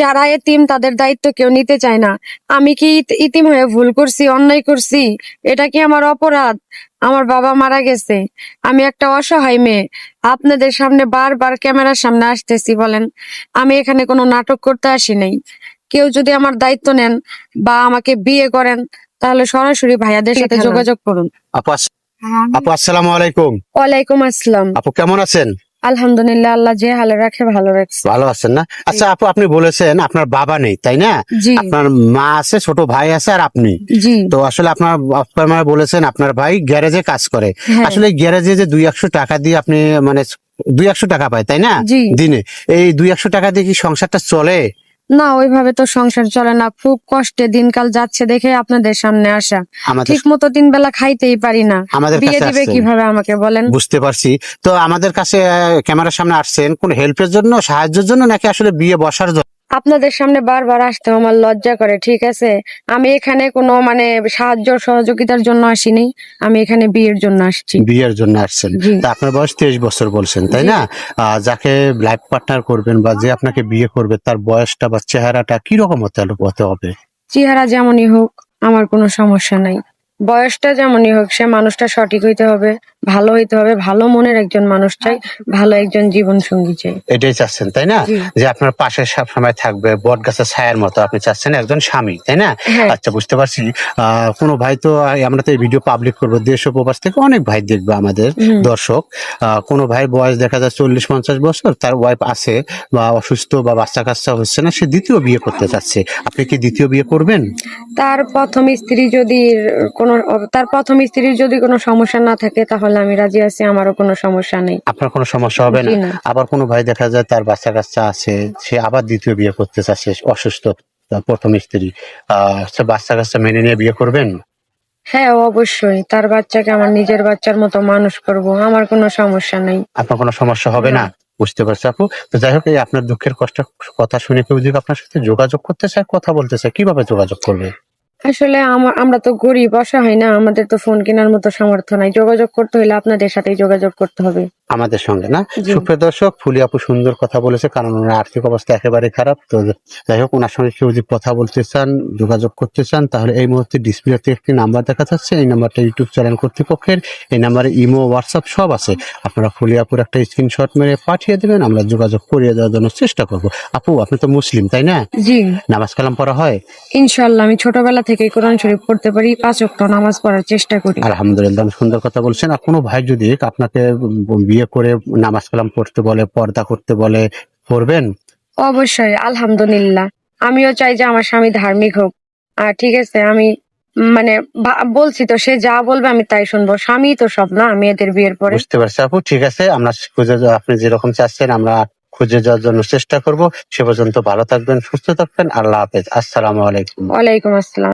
যারা এতিম তাদের দায়িত্ব কেউ নিতে চায় না। আমি কি ইতিম হয়ে ভুল করছি অন্যায় করছি? এটা কি আমার অপরাধ? আমার বাবা মারা গেছে। আমি একটা অসহায় মেয়ে। আপনাদের সামনে বারবার ক্যামেরার সামনে আসতেছি বলেন। আমি এখানে কোনো নাটক করতে আসি নাই। কেউ যদি আমার দায়িত্ব নেন বা আমাকে বিয়ে করেন তাহলে সরাসরি ভাইয়াদের সাথে যোগাযোগ করুন। আপু আপু আসসালামু আলাইকুম। ওয়ালাইকুম আসসালাম। আপু কেমন আছেন? আলহামদুলিল্লাহ আল্লাহ যে হালে রাখে ভালো রাখছে। ভালো আছেন না? আচ্ছা আপু আপনি বলেছেন আপনার বাবা নেই তাই না? আপনার মা আছে ছোট ভাই আছে আর আপনি। তো আসলে আপনার আপনার মা বলেছেন আপনার ভাই গ্যারেজে কাজ করে। হ্যাঁ। আসলে গ্যারেজে যে দুই একশো টাকা দিয়ে আপনি মানে দুই একশো টাকা পায় তাই না? দিনে। এই দুই একশো টাকা দিয়ে কি সংসারটা চলে? না ওইভাবে তো সংসার চলে না। খুব কষ্টে দিনকাল যাচ্ছে দেখে আপনাদের সামনে আসা। আমাদের ঠিক মতো তিন বেলা খাইতেই পারি না। আমাদের বিয়ে কাছে দিবে আসছেন। কীভাবে আমাকে বলেন? বুঝতে পারছি। তো আমাদের কাছে আহ, ক্যামেরার সামনে আসছেন। কোন হেল্পের জন্য সাহায্যের জন্য নাকি আসলে বিয়ে বসার জন্য? আপনাদের সামনে বারবার আসতে আমার লজ্জা করে ঠিক আছে? আমি এখানে কোনো মানে সাহায্য সহযোগিতার জন্য আসিনি আমি এখানে বিয়ের জন্য আসছি। বিয়ের জন্য আসছেন। তা আপনার বয়স তেইশ বছর বলছেন তাই না? যাকে লাইফ পার্টনার করবেন বা যে আপনাকে বিয়ে করবে তার বয়সটা বা চেহারাটা কীরকম হতে হতে হবে? চেহারা যেমনই হোক আমার কোনো সমস্যা নাই। বয়সটা যেমনই হোক সে মানুষটা সঠিক হইতে হবে ভালো হইতে হবে ভালো মনের একজন মানুষ চাই ভালো একজন জীবন সঙ্গী চাই। এটাই চাচ্ছেন তাই না? যে আপনার পাশে সব সময় থাকবে বট গাছের ছায়ার মতো আপনি চাচ্ছেন একজন স্বামী তাই না? হ্যাঁ। আচ্ছা বুঝতে পারছি। কোনো ভাই তো আমরা তো এই ভিডিও পাবলিক করব দেশ ও প্রবাস থেকে অনেক ভাই দেখবে আমাদের দর্শক। আহ, কোনো ভাই বয়স দেখা যায় চল্লিশ পঞ্চাশ বছর তার ওয়াইফ আছে বা অসুস্থ বা বাচ্চা কাচ্চা হচ্ছে না সে দ্বিতীয় বিয়ে করতে চাচ্ছে। আপনি কি দ্বিতীয় বিয়ে করবেন? তার প্রথম স্ত্রী যদি কোনো তার প্রথম স্ত্রীর যদি কোনো সমস্যা না থাকে তাহলে আমি রাজি আছি আমারও কোনো সমস্যা নেই। আপনার কোনো সমস্যা হবে না? আবার কোনো ভাই দেখা যায় তার বাচ্চা কাচ্চা আছে সে আবার দ্বিতীয় বিয়ে করতে চাচ্ছে অসুস্থ প্রথম স্ত্রী। আহ বাচ্চা কাচ্চা মেনে নিয়ে বিয়ে করবেন? হ্যাঁ অবশ্যই। তার বাচ্চাকে আমার নিজের বাচ্চার মতো মানুষ করব আমার কোনো সমস্যা নেই। আপনার কোনো সমস্যা হবে না? না। বুঝতে পারছি আপু। তো যাই হোক এই আপনার দুঃখের কষ্ট কথা শুনে কেউ যদি আপনার সাথে যোগাযোগ করতে চায় কথা বলতে চায় কীভাবে যোগাযোগ করবে? আসলে আমা- আমরা তো গরিব, অসহায় না? আমাদের তো ফোন কেনার মতো সামর্থ্য নাই। যোগাযোগ করতে হলে আপনাদের সাথেই যোগাযোগ করতে হবে। আমাদের সঙ্গে না। সুপ্রিয় দর্শক ফুলি আপু সুন্দর কথা বলেছে কারণ ওনার আর্থিক অবস্থা একেবারে খারাপ। তো যাই হোক ওনার সঙ্গে কেউ যদি কথা বলতে চান যোগাযোগ করতে চান তাহলে এই মুহূর্তে ডিসপ্লেতে একটি নাম্বার দেখা যাচ্ছে। এই নাম্বারটা ইউটিউব চ্যানেল কর্তৃপক্ষের এই নাম্বারে ইমো হোয়াটসঅ্যাপ সব আছে। আপনারা ফুলি আপুর একটা স্ক্রিনশট মেরে পাঠিয়ে দেবেন আমরা যোগাযোগ করিয়ে দেওয়ার জন্য চেষ্টা করব। আপু আপনি তো মুসলিম তাই না? জি। নামাজ কালাম পড়া হয়? ইনশাল্লাহ আমি ছোটবেলা থেকে কোরআন শরীফ পড়তে পারি পাঁচ ওয়াক্ত নামাজ পড়ার চেষ্টা করি। আলহামদুলিল্লাহ সুন্দর কথা বলছেন। আর কোনো ভাই যদি আপনাকে উম বিয়ে করে নামাজ কালাম পড়তে বলে পর্দা করতে বলে করবেন? অবশ্যই আলহামদুলিল্লাহ। আমিও চাই যে আমার স্বামী ধার্মিক হোক। আর ঠিক আছে আমি মানে বলছি তো সে যা বলবে আমি তাই শুনব। স্বামী তো সব না মেয়েদের বিয়ের পরে। বুঝতে পারছি আপু ঠিক আছে আমরা খুঁজে আপনি যেরকম চাচ্ছেন আমরা খুঁজে যাওয়ার জন্য চেষ্টা করব। সে পর্যন্ত ভালো থাকবেন সুস্থ থাকবেন আল্লাহ হাফেজ। আসসালামু আলাইকুম। ওয়ালাইকুম আসসালাম।